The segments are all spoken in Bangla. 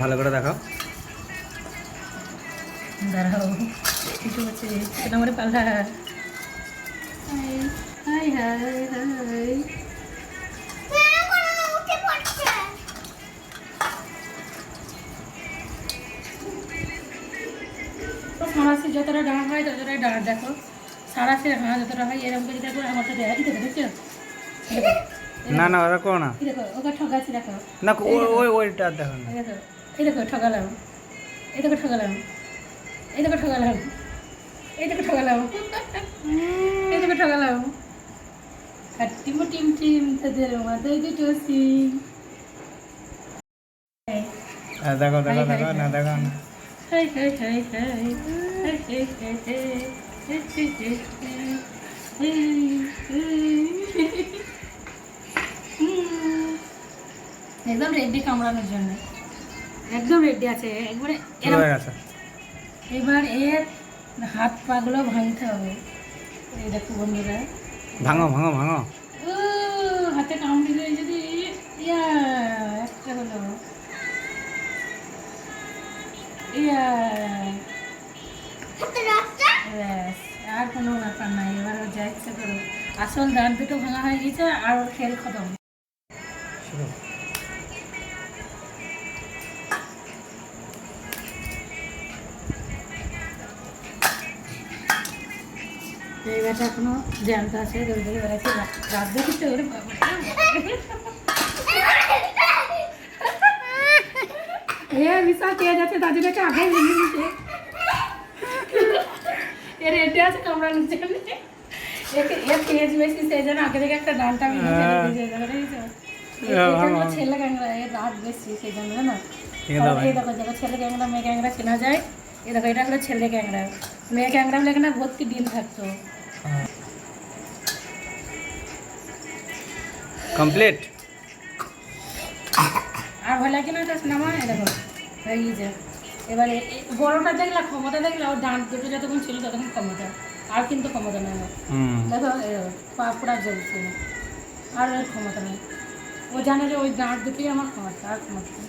ভালো করে দেখাও। দাঁড়াও কিছু হচ্ছে আমার পাল্লা হাই হাই হাই সারাশি যতটা ডাঁট হয় ততটাই ডাঁট দেখো। সারাশি হাঁ যতটা হয় এরকম করে দেখো আমার তো দেয় দেখো দেখছ? না না ওরা করো না। দেখো ওকে ঠকাচ্ছি দেখো। না ওই ওই ওইটা দেখো দেখো এই দেখো ঠকালাম এই দেখো ঠকালাম এই দেখো ঠকালাম এই দেখো ঠকালাম এই দেখো ঠকালাম আর টিম টিম তাদের মাথায় দুটো সিং। দেখো দেখো দেখো না দেখো। না হাই হাই হাই হাই। হাই হাই হাই হাই। একদম রেডি কামড়ানোর জন্য। একদম রেডি আছে। একবারে এবার এর হাত পাগুলো ভাঙতে হবে। এই দেখো বন্ধুরা। ভাঙো ভাঙো ভাঙো। হাতে কামড়ে দিয়ে যদি ইয়া একটা হলো। ইয়া। আর কোনো ব্যাপার নাই এবার যা ইচ্ছে করো আসল দাঁত দুটো ভাঙা হয়ে গেছে আর ওর খেল খতম। শুরু এখনও জ্যান্ত আছে দৌড়ে দৌড়ে বেড়াচ্ছে। রাত দেখিতে ওরে এ বিশাল তেজ আছে তার জন্য একটা আগে ভেঙে দিচ্ছে এর এটে আছে কামড়ানোর জন্য এর তেজ বেশি সেই জন্য আগে থেকে একটা ভেঙে দিয়েছে দেখেছ? এটা হলো ছেলে ক্যাংরা এর রাত বেশি সেই জন্য এই দেখো দেখো ছেলে ক্যাংরা মেয়ে ক্যাংরা চেনা যায় এই দেখো এটা হলো ছেলে ক্যাংরা। মেয়ে ক্যাংরা হলে এখানে ভর্তি ডিম থাকতো। কমপ্লিট? আর ভালো লাগে না সিনেমা এই দেখো হয়ে গিয়েছে এবারে বড়টা দেখলা ক্ষমতা দেখলা ওর দাঁত দুটো যতক্ষণ ছিল ততক্ষণ ক্ষমতা। আর কিন্তু ক্ষমতা নেই। দেখো পা পুরা জ্বলছে। আর ক্ষমতা নেই। ও জানে যে ওই দাঁত দুটোই আমার ক্ষমতা আর ক্ষমতা নেই।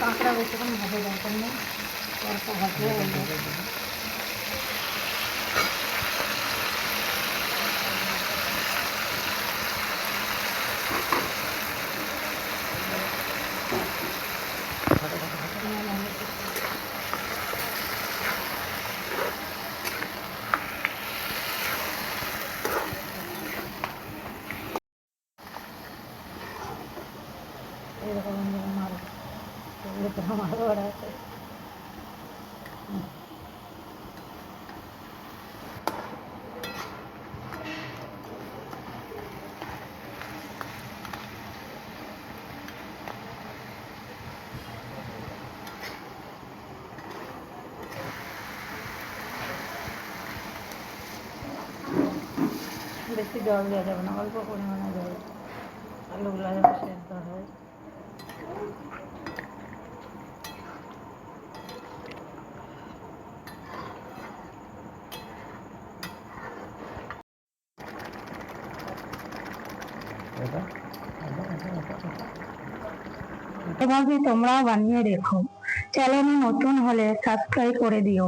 কাঁকড়া বেশিক্ষণ ভাবে দরকার নেই অল্প ভাজলে হয়ে যাবে। এরকম মারো এগুলো তো আমার বড় আছে বেশি জল দেওয়া যাবে না, অল্প পরিমাণে জল। আলুগুলো যাবে সেদ্ধ হয়। এভাবে তোমরাও বানিয়ে দেখো চ্যানেলে নতুন হলে সাবস্ক্রাইব করে দিও।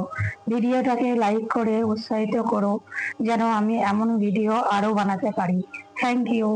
ভিডিওটাকে লাইক করে উৎসাহিত করো যেন আমি এমন ভিডিও আরও বানাতে পারি। Thank you